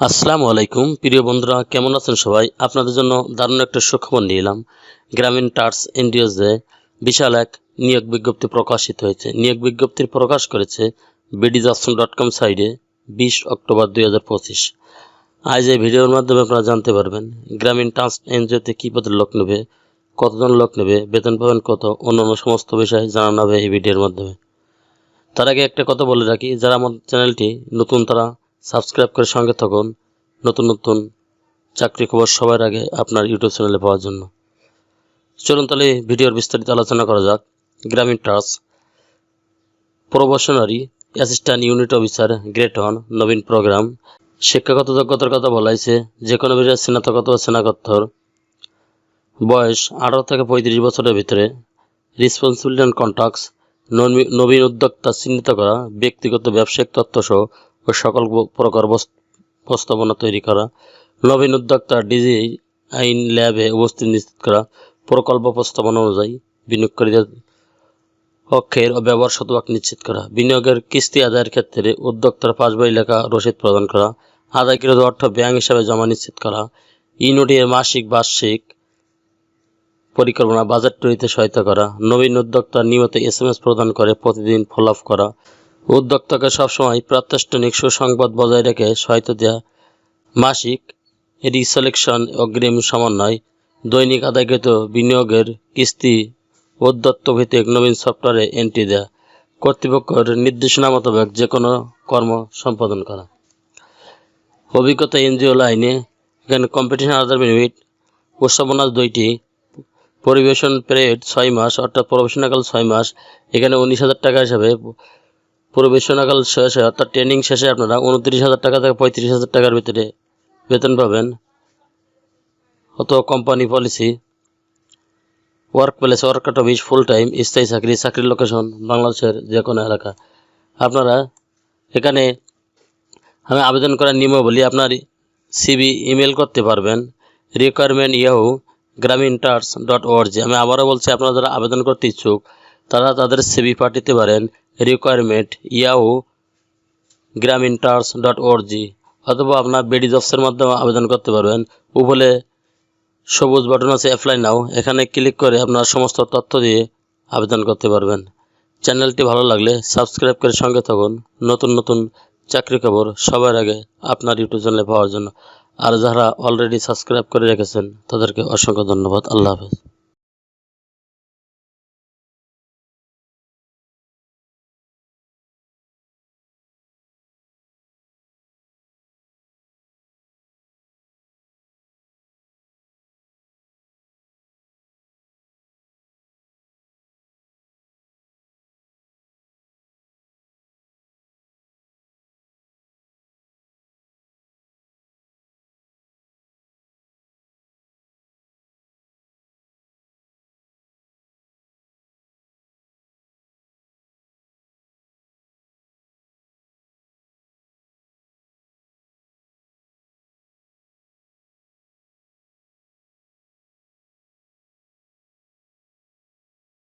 আসসালামু আলাইকুম। প্রিয় বন্ধুরা, কেমন আছেন সবাই? আপনাদের জন্য দারুণ একটা সুখবর নিয়ে এলাম। গ্রামীণ টার্স এনডিওজে বিশাল এক নিয়োগ বিজ্ঞপ্তি প্রকাশিত হয়েছে। নিয়োগ বিজ্ঞপ্তি প্রকাশ করেছে বিডিজ অপশন ডট কম সাইডে বিশ অক্টোবর দুই হাজার পঁচিশ। আজ এই ভিডিওর মাধ্যমে আপনারা জানতে পারবেন গ্রামীণ টার্স এনজিওতে কী পদের লোক নেবে, কতজন লোক নেবে, বেতন পাবেন কত, অন্যান্য সমস্ত বিষয় জানানো হবে এই ভিডিওর মাধ্যমে। তার আগে একটা কথা বলে রাখি, যারা আমার চ্যানেলটি নতুন তারা সাবস্ক্রাইব করে সঙ্গে থাকুন। নতুন নতুন চাকরি খবর সবার আগে আপনার ইউটিউব চ্যানেলে পাওয়ার জন্য। চলুন তাহলে ভিডিওর বিস্তারিত আলোচনা করা যাক। গ্রামীণ টাস প্রবাসনারি assistant unit officer grade one নবীন প্রোগ্রাম। শিক্ষাগত যোগ্যতার কথা বলাইছে যে কোনো বিষয়ে স্নাতক অথবা স্নাতকোত্তর। বয়স আঠারো থেকে পঁয়ত্রিশ বছরের ভিতরে। রেসপন্সিবিলিটি অ্যান্ড কন্ট্যাক্টস নবীন উদ্যোক্তা চিহ্নিত করা, ব্যক্তিগত ব্যবসায়িক তথ্য সহ ও সকল প্রকার প্রস্তাবনা তৈরি করা। নবীন উদ্যোক্তা ডিজি আইন ল্যাবে উপস্থিত নিশ্চিত করা। প্রকল্প প্রস্তাবনা অনুযায়ী বিনিয়োগকারীদের পক্ষের ব্যবহার শতভাগ নিশ্চিত করা। বিনিয়োগের কিস্তি আদায়ের ক্ষেত্রে উদ্যোক্তার পাসবই লেখা রসিদ প্রদান করা। আদায়কৃত অর্থ ব্যাংক হিসাবে জমা নিশ্চিত করা। ইউনিটের মাসিক, বার্ষিক পরিকল্পনা, বাজেট তৈরিতে সহায়তা করা। নবীন উদ্যোক্তা নিয়মিত এস প্রদান করে, প্রতিদিন ফলো আপ করা। উদ্যোক্তাকে সবসময় প্রাত্যষ্টনিক সুসংবাদ বজায় রেখে সহায়তা দেওয়া মাসিক রিসেলেকশন অগ্রিম সমন্বয়, দৈনিক আদায়কৃত বিনিয়োগের কিস্তি উদ্যত্ত ভিত্তিক নবীন সফটওয়্যারে এন্ট্রি দেওয়া কর্তৃপক্ষের নির্দেশনা মোতাবেক যে কোনো কর্ম সম্পাদন করা। অভিজ্ঞতা এনজিও লাইনে এখানে কম্পিটিশন আদার বেনিফিট প্রস্তাবনা দুইটি, পরিবেশন পিরিয়ড ছয় মাস, অর্থাৎ প্রফেশনাল ছয় মাস, এখানে উনিশ হাজার টাকা হিসাবে প্রফেশনাল শেষে, অর্থাৎ ট্রেনিং শেষে আপনারা উনত্রিশ হাজার টাকা থেকে পঁয়ত্রিশ হাজার টাকার ভিতরে বেতন পাবেন। অত company policy work place work office full time স্থায়ী চাকরি, চাকরির লোকেশন বাংলাদেশের যে কোনো এলাকা। আপনারা এখানে আমি আবেদন করার নিয়মাবলী আপনার সিবি ইমেল করতে পারবেন। রিকোয়ারমেন্ট ইয়াহু গ্রামীণ টার্স ডট ওআরজি আমি আবারও বলছি, আপনারা যারা আবেদন করতে ইচ্ছুক, তারা তাদের সিবি পাঠাতে পারেন। রিকোয়ারমেন্ট ইয়াহু গ্রামীণ টার্স ডট ওআরজি অথবা আপনার বেডি জবসের মাধ্যমে আবেদন করতে পারবেন। উপরে সবুজ বাটন আছে অ্যাপ্লাই নাও এখানে ক্লিক করে আপনার সমস্ত তথ্য দিয়ে আবেদন করতে পারবেন। চ্যানেলটি ভালো লাগলে সাবস্ক্রাইব করে সঙ্গে থাকুন। নতুন নতুন চাকরি খবর সবার আগে আপনার ইউটিউব চ্যানেলে পাওয়ার জন্য। আর যারা অলরেডি সাবস্ক্রাইব করে রেখেছেন, তাদেরকে অসংখ্য ধন্যবাদ। আল্লাহ হাফেজ।